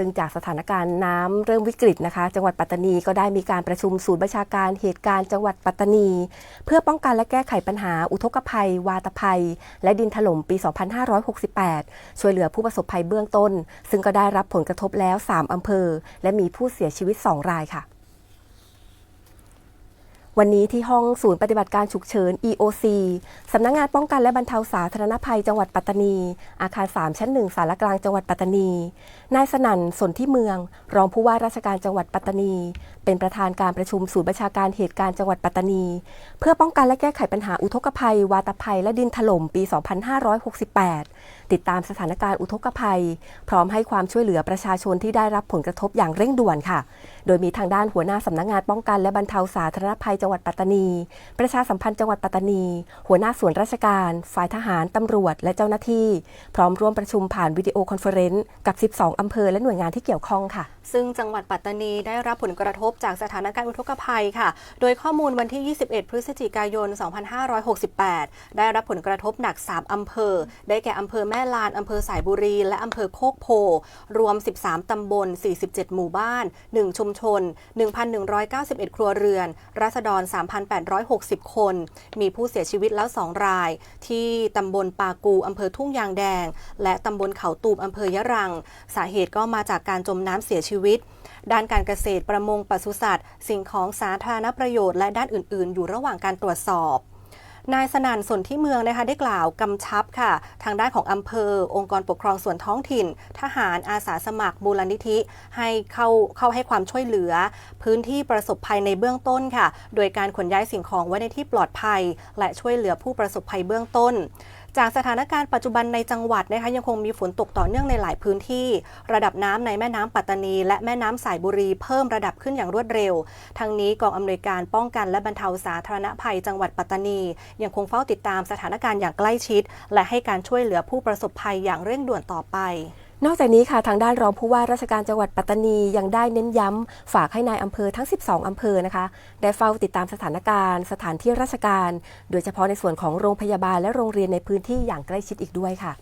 ซึ่งจากสถานการณ์น้ำเริ่มวิกฤตนะคะ จังหวัดปัตตานีก็ได้มีการประชุมศูนย์ประชาการเหตุการณ์จังหวัดปัตตานี เพื่อป้องกันและแก้ไขปัญหาอุทกภัย วาตภัย และดินถล่มปี 2568 ช่วยเหลือผู้ประสบภัยเบื้องต้น ซึ่งก็ได้รับผลกระทบแล้ว 3 อำเภอ และมีผู้เสียชีวิต 2 รายค่ะ วันนี้ที่ห้องศูนย์ปฏิบัติการฉุกเฉิน EOC สำนักงงานป้องกันและบรรเทาสาธารณภัยจังหวัดปัตตานี อาคาร 3 ชั้น 1 สารกลางจังหวัดปัตตานี นายสนั่นสนที่เมือง รองผู้ว่าราชการจังหวัดปัตตานี เป็นประธานการประชุมศูนย์ประชาการเหตุการณ์จังหวัดปัตตานี เพื่อป้องกันและแก้ไขปัญหาอุทกภัย วาตภัย และดินถล่มปี 2568 ติดตามสถานการณ์อุทกภัย พร้อมให้ความช่วยเหลือประชาชนที่ได้รับผลกระทบอย่างเร่งด่วนค่ะ โดยมีทางด้านหัวหน้าสำนักงานป้องกันและบรรเทาสาธารณภัยจังหวัดปัตตานี ประชาสัมพันธ์จังหวัดปัตตานี หัวหน้าส่วนราชการ ฝ่ายทหาร ตำรวจ และเจ้าหน้าที่ พร้อมร่วมประชุมผ่านวิดีโอคอนเฟอเรนซ์กับ 12 อำเภอและหน่วยงานที่เกี่ยวข้องค่ะ ซึ่งจังหวัดปัตตานีได้รับผลกระทบจากสถานการณ์อุทกภัยค่ะ โดยข้อมูลวันที่ 21 พฤศจิกายน 2568 ได้รับผลกระทบหนัก 3 อำเภอ ได้แก่อำเภอแม่ลานอำเภอสายบุรี และอำเภอโคกโพ รวม 13 ตำบล 47 หมู่บ้าน 1 ชุมชน 1,191 ครัวเรือนราษฎร3,860 คน มีผู้เสียชีวิตแล้ว 2 ราย ที่ตำบลปากูอำเภอทุ่งยางแดง และตำบลเขาตูมอำเภอยะรัง สาเหตุก็มาจากการจมน้ำเสียชีวิต ด้านการเกษตรประมงปศุสัตว์ สิ่งของสาธารณประโยชน์และด้านอื่น ๆ อยู่ระหว่างการตรวจสอบ นายสนั่นสนที่เมืองนะคะได้กล่าวกำชับค่ะ ทางด้านของอำเภอ องค์กรปกครองส่วนท้องถิ่น ทหารอาสาสมัครมูลนิธิ ให้เข้าเข้าให้ความช่วยเหลือ พื้นที่ประสบภัยในเบื้องต้นค่ะ โดยการขนย้ายสิ่งของไว้ในที่ปลอดภัย และช่วยเหลือผู้ประสบภัยเบื้องต้น จากสถานการณ์ปัจจุบันในจังหวัดนะคะยังคงมีฝนตกต่อเนื่องในหลายพื้นที่ ระดับน้ำในแม่น้ำปัตตานี และแม่น้ำสายบุรีเพิ่มระดับขึ้นอย่างรวดเร็ว ทั้งนี้กองอำนวยการป้องกันและบรรเทาสาธารณภัยจังหวัดปัตตานี ยังคงเฝ้าติดตามสถานการณ์อย่างใกล้ชิด และให้การช่วยเหลือผู้ประสบภัยอย่างเร่งด่วนต่อไป นอกจากนี้ค่ะทางด้านรองผู้ว่าราชการจังหวัดปัตตานียังได้เน้นย้ำ ฝากให้นายอำเภอทั้ง 12 อำเภอนะคะ ได้เฝ้าติดตามสถานการณ์ สถานที่ราชการ โดยเฉพาะในส่วนของโรงพยาบาลและโรงเรียนในพื้นที่อย่างใกล้ชิดอีกด้วยค่ะ